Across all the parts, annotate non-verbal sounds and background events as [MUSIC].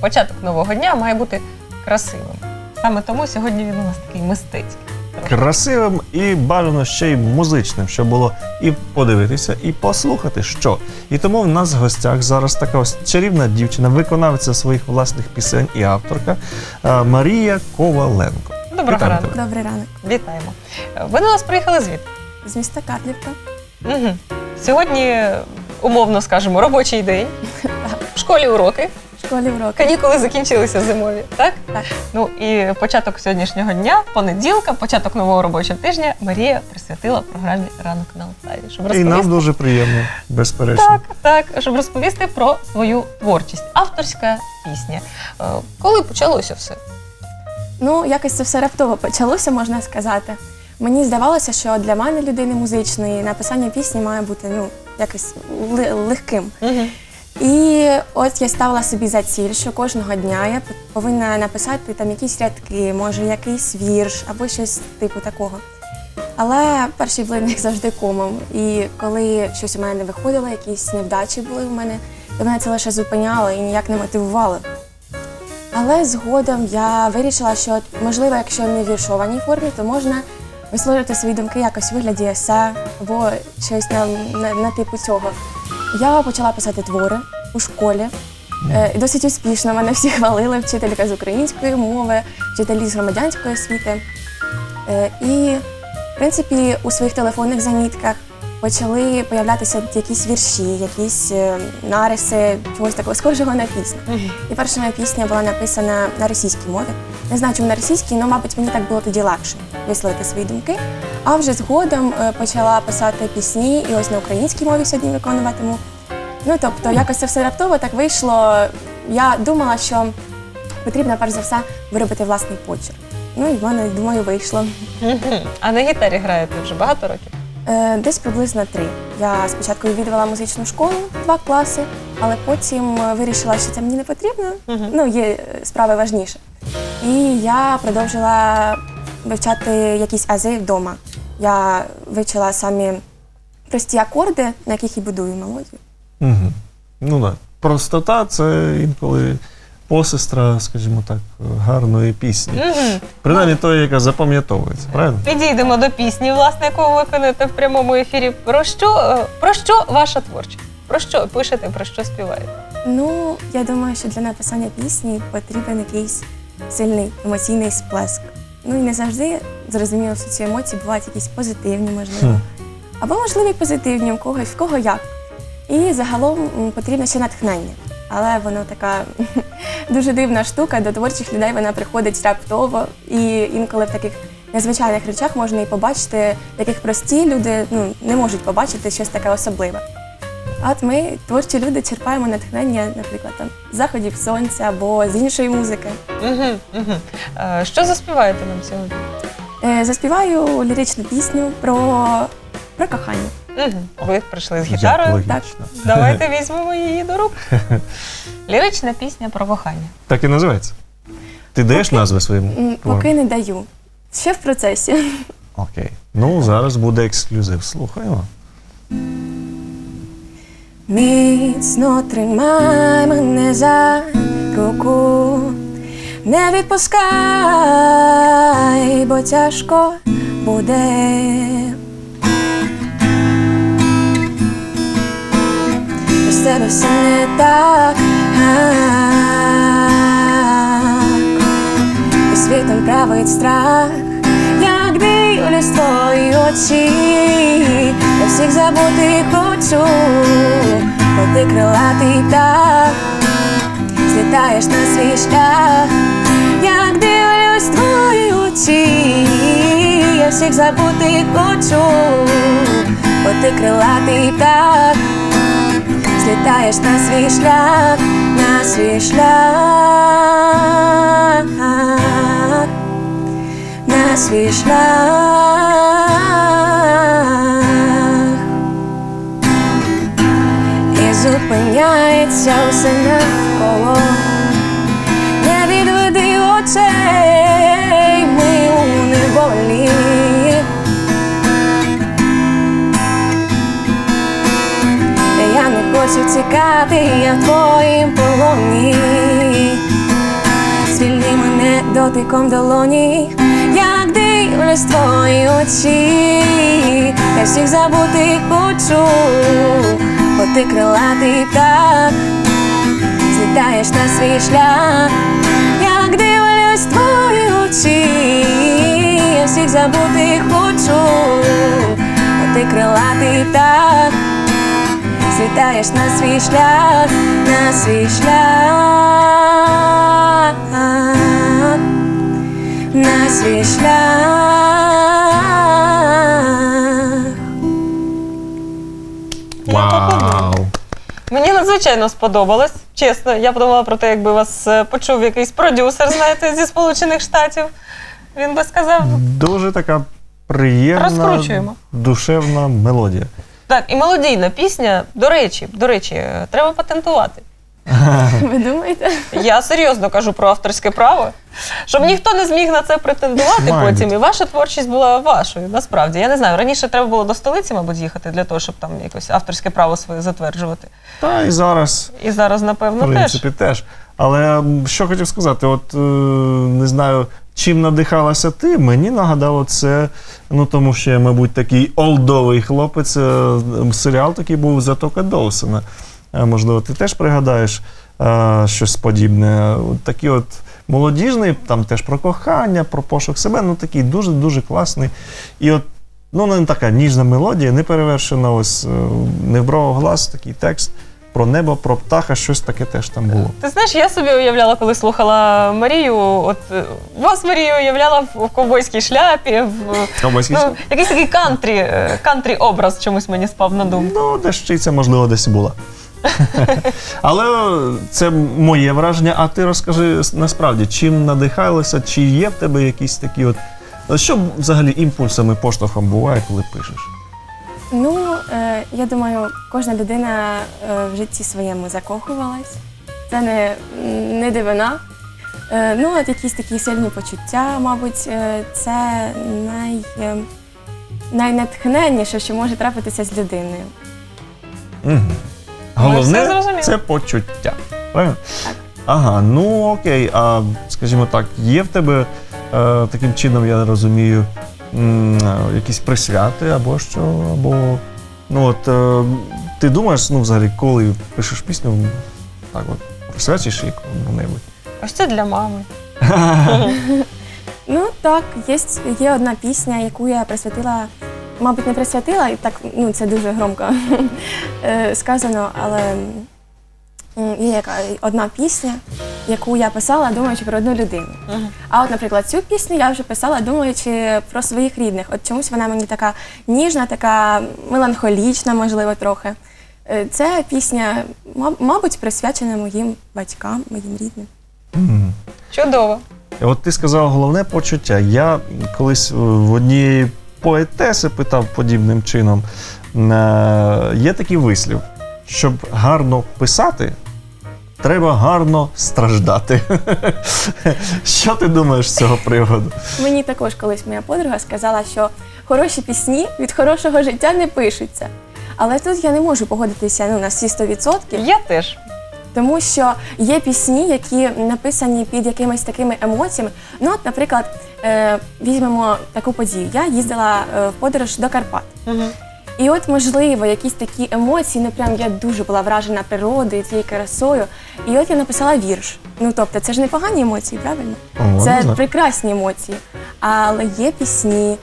початок нового дня має бути красивим. Саме тому сьогодні він у нас такий мистецький. Красивим і бажано ще й музичним, щоб було і подивитися, і послухати, що. І тому в нас в гостях зараз така ось чарівна дівчина, виконавиця своїх власних пісень і авторка е, Марія Коваленко. Доброго Вітаю ранку. тебе. Добрий ранок. Вітаємо. Ви до нас приїхали звідти. З міста Карлівка. Угу. Сьогодні, умовно скажемо, робочий день. [LAUGHS] В школі уроки. В школі уроки. Канікули закінчилися зимові, так? Так. Ну і початок сьогоднішнього дня, понеділка, початок нового робочого тижня Марія присвятила програмі Ранок на Алтаві. Щоб І розповісти, нам дуже приємно, безперечно. так, так, щоб розповісти про свою творчість. Авторська пісня. Е, Коли почалося все? Ну, якось це все раптово почалося, можна сказати. Мені здавалося, що для мене людини музичної написання пісні має бути ну, якось ли- легким. Угу. І от я ставила собі за ціль, що кожного дня я повинна написати там якісь рядки, може якийсь вірш або щось типу такого. Але перший блин, як [LAUGHS] завжди, комом. І коли щось у мене не виходило, якісь невдачі були у мене, то мене це лише зупиняло і ніяк не мотивувало. Але згодом я вирішила, що можливо, якщо не в віршованій формі, то можна висловлювати свої думки якось у вигляді есе або щось на, на, на типу цього. Я почала писати твори у школі. Е, і досить успішно мене всі [LAUGHS] хвалили, вчителька з української мови, вчителі з громадянської освіти. Е, і, в принципі, у своїх телефонних замітках почали появлятися якісь вірші, якісь е, нариси, чогось такого схожого на пісню. І перша моя пісня була написана на російській мові. Не знаю, чому на російській, але, мабуть, мені так було тоді легше висловити свої думки. А вже згодом е, почала писати пісні і ось на українській мові сьогодні виконуватиму. Ну тобто, якось це все раптово так вийшло. Я думала, що потрібно перш за все виробити власний почерк. Ну і в мене, думаю, вийшло. А на гітарі граєте вже багато років? Е, Десь приблизно три. Я спочатку відвідувала музичну школу два класи, але потім е, вирішила, що це мені не потрібно. Ну, є справи важніше. І я продовжила вивчати якісь ази вдома. Я вивчила самі прості акорди, на яких і будую мелодію. Угу. Ну так. Простота це інколи посестра, скажімо так, гарної пісні. Угу. Принаймні тої, яка запам'ятовується, правильно? Підійдемо до пісні, власне, яку ви виконуєте в прямому ефірі. Про що, е, про що ваша творчість? Про що пишете, про що співаєте? Ну, я думаю, що для написання пісні потрібен якийсь сильний емоційний сплеск. Ну і не завжди зрозуміло, що ці емоції бувають якісь позитивні, можливо. Або, можливо, і позитивні у когось, в кого як. І загалом м, потрібно ще натхнення. Але воно така [LAUGHS] дуже дивна штука. До творчих людей вона приходить раптово. І інколи в таких незвичайних речах можна і побачити, яких прості люди ну, не можуть побачити щось таке особливе. А от ми, творчі люди, черпаємо натхнення, наприклад, там, з заходів сонця або з іншої музики. Угу, угу. Е, що заспіваєте нам сьогодні? Е, заспіваю ліричну пісню про, про кохання. Угу. Ви прийшли з Як гітарою. логічно. Давайте візьмемо її до рук. [LAUGHS] Лірична пісня про кохання. Так і називається. Ти даєш Поки- назви своєму? М, твору? Поки не даю. Ще в процесі. Окей. Ну, зараз буде ексклюзив. Слухаємо. Міцно тримай мене за руку, не відпускай, бо тяжко буде. Без тебе все не так. І світом править страх, дивлюсь твої очі, я всіх забути хочу, бо ти крилатий птах, злітаєш на свій шлях, як дивлюсь твої очі, я всіх забути хочу, бо ти крилатий птах, злітаєш на свій шлях, на свій шлях, свій шлях. І зупиняється усе навколо, не відведи очей, ми у неволі. Я не хочу тікати, я твоїм полоні. дотиком долоні, як дивлюсь твої очі, я всіх забутих почув, бо ти крилатий птах, злітаєш на свій шлях, як дивлюсь твої очі, я всіх забутих почув, бо ти крилатий птах. Злітаєш на свій шлях, на свій шлях, на свій шлях. Походу. Мені надзвичайно сподобалось. Чесно, я подумала про те, якби вас е, почув якийсь продюсер, знаєте, зі Сполучених Штатів. Він би сказав. Дуже така приємна, Розкручуємо. душевна мелодія. Так, і мелодійна пісня, до речі, до речі, е, треба патентувати. Ви думаєте? Я серйозно кажу про авторське право, щоб ніхто не зміг на це претендувати потім. І ваша творчість була вашою. Насправді я не знаю. Раніше треба було до столиці, мабуть, їхати для того, щоб там якось авторське право своє затверджувати. Та і зараз, І зараз, напевно, в теж. принципі, теж. Але м, що хотів сказати, от е, не знаю, чим надихалася ти, мені нагадало це, ну тому що я, мабуть, такий олдовий хлопець. е, м, Серіал такий був Затока Доусона. Е, Можливо, ти теж пригадаєш е, щось подібне. От Такий от молодіжний, там теж про кохання, про пошук себе. Ну такий дуже-дуже класний. І от ну, не така ніжна мелодія, не перевершена, ось е, не вбрав глас, такий текст про небо, про птаха, щось таке теж там було. Ти знаєш, я собі уявляла, коли слухала Марію. От е, вас Марію уявляла в ковбойській шляпі, в Ковбойський ну, якийсь такий кантрі, кантрі образ чомусь мені спав на думку. Ну, дещиця, можливо, десь і була. [LAUGHS] Але це моє враження. А ти розкажи насправді, чим надихалася, чи є в тебе якісь такі от. Що взагалі імпульсами, поштовхом буває, коли пишеш? Ну, е, я думаю, кожна людина е, в житті своєму закохувалась. Це не, не дивина. Е, ну, от якісь такі сильні почуття, мабуть, е, це най, е, найнатхненніше, що може трапитися з людиною. Угу. Головне зрозуміли. це почуття. Правильно? Так. Ага, ну окей. А скажімо так, є в тебе е, таким чином, я розумію, м, е, якісь присвяти або що, або. Ну от е, ти думаєш, ну, взагалі, коли пишеш пісню, так от присвячиш її кому-небудь. Ось це для мами. [LAUGHS] Ну так, є, є одна пісня, яку я присвятила, мабуть, не присвятила, і так ну це дуже громко [LAUGHS] е, сказано, але є яка одна пісня, яку я писала, думаючи про одну людину. А от, наприклад, цю пісню я вже писала, думаючи про своїх рідних. От чомусь вона мені така ніжна, така меланхолічна, можливо, трохи. Е, Це пісня, мабуть, присвячена моїм батькам, моїм рідним. М. Чудово. От ти сказав головне почуття. Я колись в однієї поетеси питав подібним чином. Е, Є такий вислів, щоб гарно писати, треба гарно страждати. [LAUGHS] Що ти думаєш з цього приводу? Мені також колись моя подруга сказала, що хороші пісні від хорошого життя не пишуться. Але тут я не можу погодитися ну, на всі 100%, Я теж. Тому що є пісні, які написані під якимись такими емоціями. Ну, от, наприклад, е, візьмемо таку подію. Я їздила е, в подорож до Карпат. Мгм. І от, можливо, якісь такі емоції, ну прям я дуже була вражена природою, цією красою. І от я написала вірш. Ну тобто, це ж не погані емоції, правильно? О, Це так. прекрасні емоції. Але є пісні,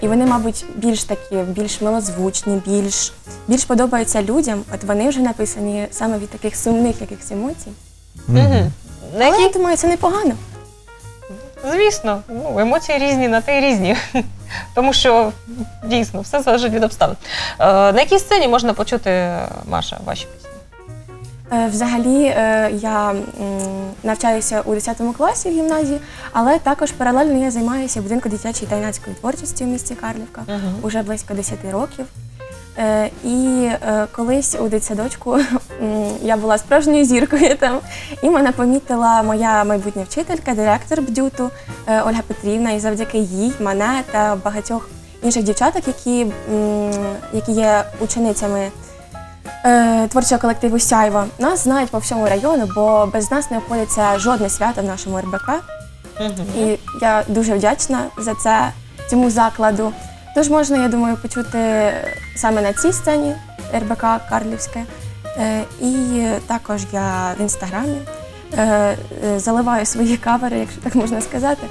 і вони, мабуть, більш такі, більш милозвучні, більш, більш подобаються людям. От вони вже написані саме від таких сумних якихось емоцій. Мгм. На Але я які, думаю, це непогано. звісно, ну, емоції різні, на те й різні. [LAUGHS] Тому що дійсно все залежить від обставин. Е, на якій сцені можна почути, е, Маша, ваші пісні? Е, Взагалі, е, я навчаюся у 10 класі в гімназії, але також паралельно я займаюся будинку дитячої та юнацької творчості в місті Карлівка уже близько 10 років. Е, І колись у дитсадочку [LAUGHS] я була справжньою зіркою там, і мене помітила моя майбутня вчителька, директор бдюту Ольга Петрівна, і завдяки їй мене та багатьох інших дівчаток, які, які є ученицями е, творчого колективу Сяйва. Нас знають по всьому району, бо без нас не обходиться жодне свято в нашому РБК. І я дуже вдячна за це цьому закладу. Тож можна, я думаю, почути саме на цій сцені РБК Карлівське. Е, І також я в інстаграмі е, е, заливаю свої кавери, якщо так можна сказати.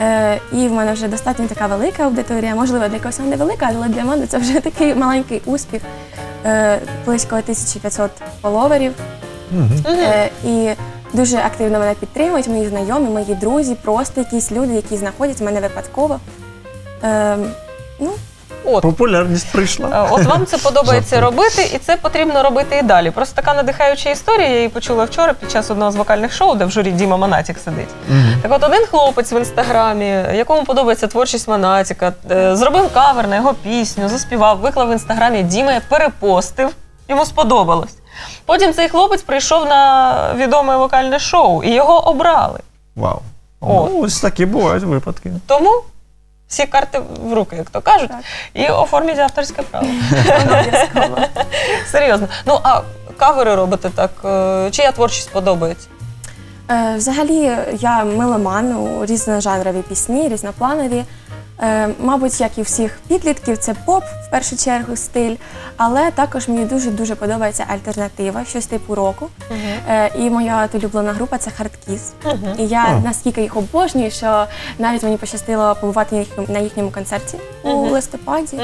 Е, І в мене вже достатньо така велика аудиторія. Можливо, для когось вона невелика, але для мене це вже такий маленький успіх. Е, Близько 1500 фоловерів. Е, І дуже активно мене підтримують мої знайомі, мої друзі, просто якісь люди, які знаходять мене випадково. Е, Ну, От. Популярність прийшла. Е, От вам це подобається робити, і це потрібно робити і далі. Просто така надихаюча історія. Я її почула вчора під час одного з вокальних шоу, де в журі Діма Монатік сидить. Мгм. Так от один хлопець в інстаграмі, якому подобається творчість Монатіка, е, зробив кавер на його пісню, заспівав, виклав в інстаграмі. Діма перепостив, йому сподобалось. Потім цей хлопець прийшов на відоме вокальне шоу і його обрали. Вау. О. Ну, ось такі бувають випадки. Тому всі карти в руки, як то кажуть, Так. і оформлять авторське право. обов'язково. [LAUGHS] Серйозно. Ну а кавери робите так? е, Чия творчість подобається? Е, Взагалі, я меломан у різножанрові пісні, різнопланові. Е, Мабуть, як і всіх підлітків, це поп в першу чергу стиль, але також мені дуже дуже подобається альтернатива, щось типу року. Е, І моя от улюблена група це Хардкіс. І я А. наскільки їх обожнюю, що навіть мені пощастило побувати на їх- на їхньому концерті у Мгм. листопаді.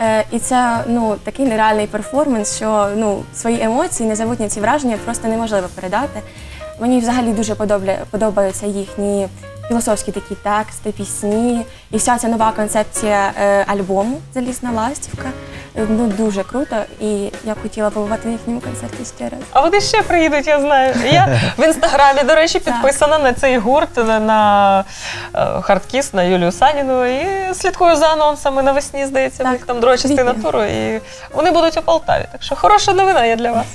Е, І це ну такий нереальний перформанс, що ну свої емоції, незабутні ці враження просто неможливо передати. Мені взагалі дуже подобля- подобаються їхні філософські такі тексти, пісні, і вся ця нова концепція е, альбому Залізна ластівка. Е, Ну дуже круто, і я б хотіла побувати на їхньому концерті ще раз. А вони ще приїдуть, я знаю. Я в інстаграмі, до речі, підписана на цей гурт на, е, Хардкіс, на Юлію Саніну. І слідкую за анонсами навесні, здається, в них там друга частина туру. І вони будуть у Полтаві. Так що хороша новина є для вас.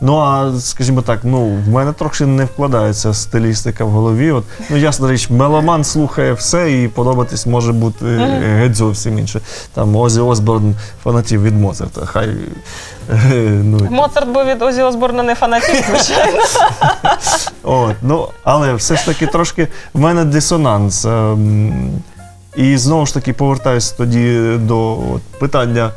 Ну, а скажімо так, ну, в мене трохи не вкладається стилістика в голові. От, ну, ясна річ, меломан слухає все і подобатись може бути е, геть зовсім інше. Там Озі Осборн фанатів від Моцарта. Хай. е, ну, [LAUGHS] Моцарт був від Озі Осборна не фанатів, [LAUGHS] звичайно. От, ну, але все ж таки трошки в мене дисонанс. Ем, і знову ж таки повертаюся тоді до от, питання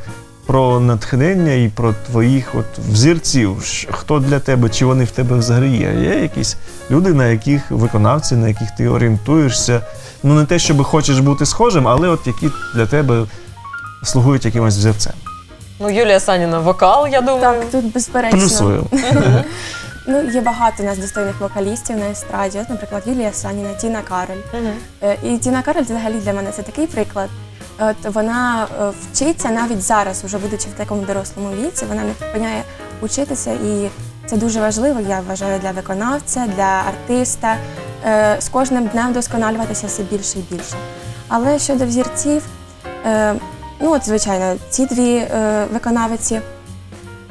про натхнення і про твоїх от, взірців. Хто для тебе, чи вони в тебе взагалі є? Є якісь люди, на яких виконавці, на яких ти орієнтуєшся? Ну, не те, щоб хочеш бути схожим, але от які для тебе слугують якимось взірцем. Ну, Юлія Саніна, вокал, я думаю. Так, тут безперечно. Плюсую. Ну, є багато у нас достойних вокалістів на естраді. От, наприклад, Юлія Саніна, Тіна Кароль. Е, І Тіна Кароль взагалі для мене це такий приклад. От вона е, вчиться навіть зараз, уже будучи в такому дорослому віці, вона не припиняє учитися, і це дуже важливо, я вважаю, для виконавця, для артиста. Е, З кожним днем вдосконалюватися все більше і більше. Але щодо взірців, е, ну от звичайно, ці дві виконавиці.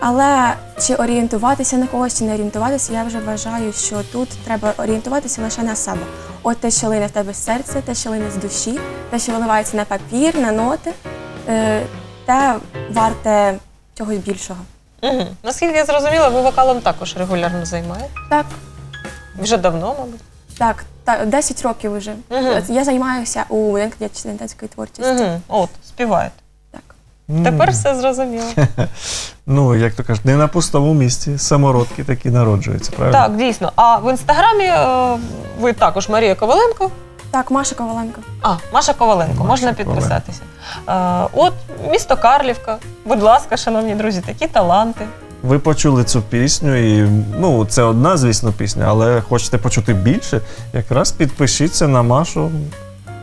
Але чи орієнтуватися на когось, чи не орієнтуватися, я вже вважаю, що тут треба орієнтуватися лише на себе. От те, що лине в тебе з серця, те, що лине з душі, те, що виливається на папір, на ноти, е, те варте чогось більшого. Мгм. Наскільки я зрозуміла, ви вокалом також регулярно займаєте. Так, Вже давно, мабуть. так, та 10 років вже. От Я займаюся у будинку дитячо-студентської творчості. Угу. От, співаєте. Тепер все зрозуміло. [LAUGHS] Ну, як то кажуть, не на пустому місці самородки такі народжуються, правильно? Так, дійсно. А в інстаграмі е, ви також Марія Коваленко. Так, Маша Коваленко. А, Маша Коваленко, Маша можна Коваленко. підписатися. Е, от місто Карлівка. Будь ласка, шановні друзі, такі таланти. Ви почули цю пісню, і ну це одна, звісно, пісня, але хочете почути більше, якраз підпишіться на Машу.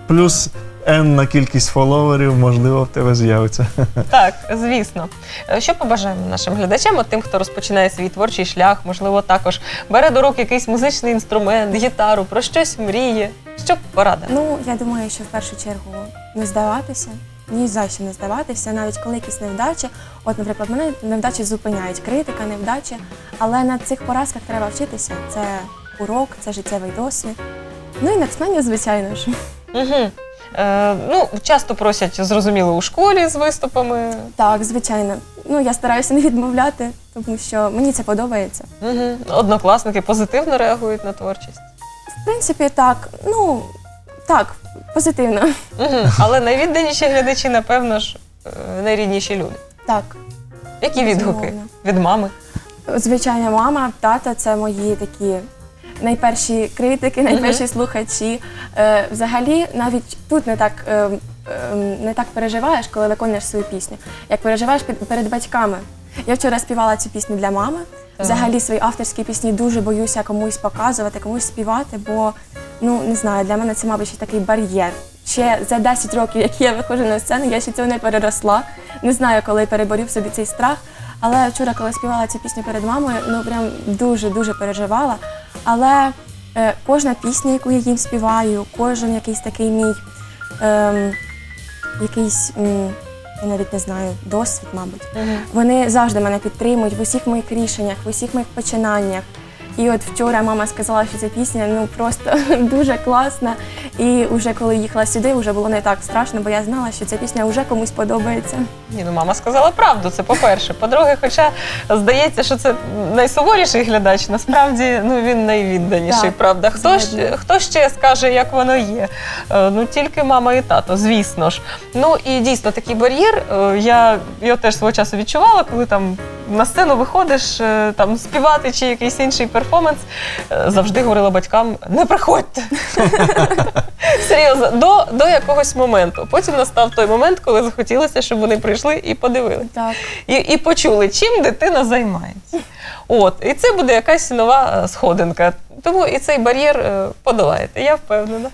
Плюс енна кількість фоловерів, можливо, в тебе з'явиться. Так, звісно. Е, Що побажаємо нашим глядачам, от тим, хто розпочинає свій творчий шлях, можливо, також бере до рук якийсь музичний інструмент, гітару, про щось мріє. Що порада? Ну, я думаю, що в першу чергу не здаватися, ні за що не здаватися, навіть коли якісь невдачі. От, наприклад, мене невдачі зупиняють, критика, невдачі, але на цих поразках треба вчитися. Це урок, це життєвий досвід. Ну і натхнення, звичайно ж. Угу. Е, ну, часто просять, зрозуміло, у школі з виступами. Так, звичайно. Ну, я стараюся не відмовляти, тому що мені це подобається. Угу. Однокласники позитивно реагують на творчість. В принципі, так, ну так, позитивно. Мгм. Але найвідданіші глядачі, напевно ж, е, найрідніші люди. Так. Які відгуки Безумовно. від мами? Звичайно, мама, тата це мої такі найперші критики, найперші слухачі. Е, взагалі, навіть тут не так. е, е, Не так переживаєш, коли виконуєш свою пісню, як переживаєш під- перед батьками. Я вчора співала цю пісню для мами. Взагалі свої авторські пісні дуже боюся комусь показувати, комусь співати, бо ну не знаю, для мене це, мабуть, ще такий бар'єр. Ще за 10 років, як я виходжу на сцену, я ще цього не переросла. Не знаю, коли переборів собі цей страх. Але вчора, коли співала цю пісню перед мамою, ну прям дуже дуже переживала. Але е, кожна пісня, яку я їм співаю, кожен якийсь такий мій е, якийсь, м, я навіть не знаю, досвід, мабуть. Вони завжди мене підтримують в усіх моїх рішеннях, в усіх моїх починаннях. І от вчора мама сказала, що ця пісня ну просто [LAUGHS] дуже класна. І вже коли їхала сюди, вже було не так страшно, бо я знала, що ця пісня вже комусь подобається. Ні, ну мама сказала правду, це по-перше. По-друге, хоча здається, що це найсуворіший глядач, насправді ну він найвідданіший, Так, правда. Хто, ж, хто ще скаже, як воно є? Е, Ну тільки мама і тато, звісно ж. Ну і дійсно такий бар'єр. е, Я його теж свого часу відчувала, коли там на сцену виходиш, е, там співати чи якийсь інший перформанс. е, Завжди говорила батькам: не приходьте. [LAUGHS] Серйозно, до, до якогось моменту. Потім настав той момент, коли захотілося, щоб вони прийшли і подивилися. Так, І, і почули, чим дитина займається. От, і це буде якась нова е, сходинка. Тому і цей бар'єр е, подолаєте, я впевнена.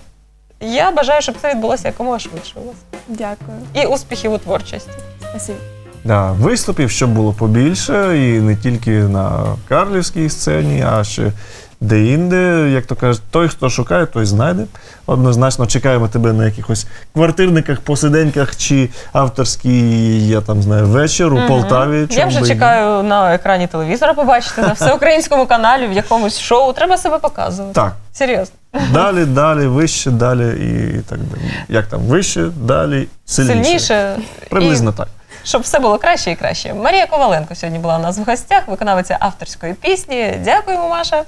Я бажаю, щоб це відбулося якомога швидше у вас. дякую. І успіхів у творчості. Спасибі. Да, виступів, щоб було побільше, і не тільки на Карлівській сцені, а ще де-інде, як то кажуть, той, хто шукає, той знайде. Однозначно чекаємо тебе на якихось квартирниках, посиденьках чи авторський, я там знаю, вечір у. Полтаві. Я вже чекаю на екрані телевізора побачити на всеукраїнському каналі в якомусь шоу. Треба себе показувати. Так. Серйозно. Далі, далі, вище, далі і так далі. Як там, вище, далі, сильніше. Сильніше. Приблизно І так. Щоб все було краще і краще. Марія Коваленко сьогодні була у нас в гостях, виконавиця авторської пісні. Дякуємо, Маша.